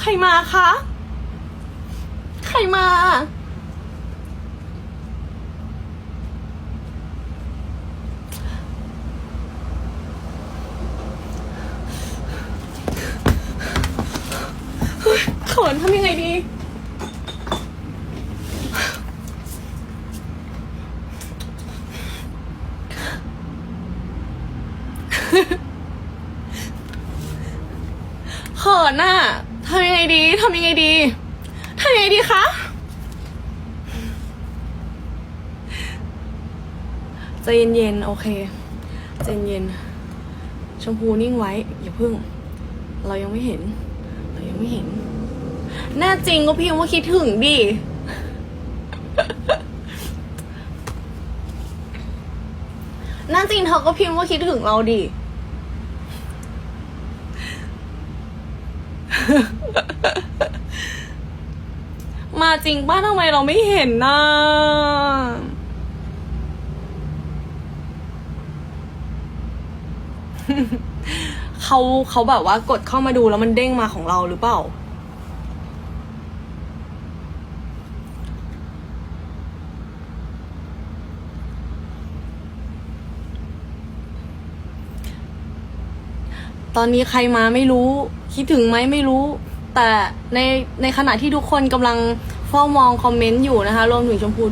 ใครมาคะ ใครมา เขินทำยังไงดี เขินน่ะ ทำยังไงดีทำยังไงดีทำยังไงดีคะใจเย็นๆโอเคใจเย็นชมพูนิ่งไว้อย่าพึ่ง เรายังไม่เห็น เรายังไม่เห็น แน่จริงก็พิมพ์ว่าคิดถึงดิแน่จริงเธอก็พิมพ์ว่าคิดถึงเราดิ มาจริงป้าทำไมเราไม่เห็นนะ เขาเขาแบบว่ากดเข้ามาดูแล้วมันเด้งมาของเราหรือเปล่า ตอนนี้ใครมาไม่รู้ คิดถึงไหมไม่รู้ แต่ในในขณะที่ทุกคนกำลังเฝ้ามองคอมเมนต์อยู่นะคะรวมถึงชมพู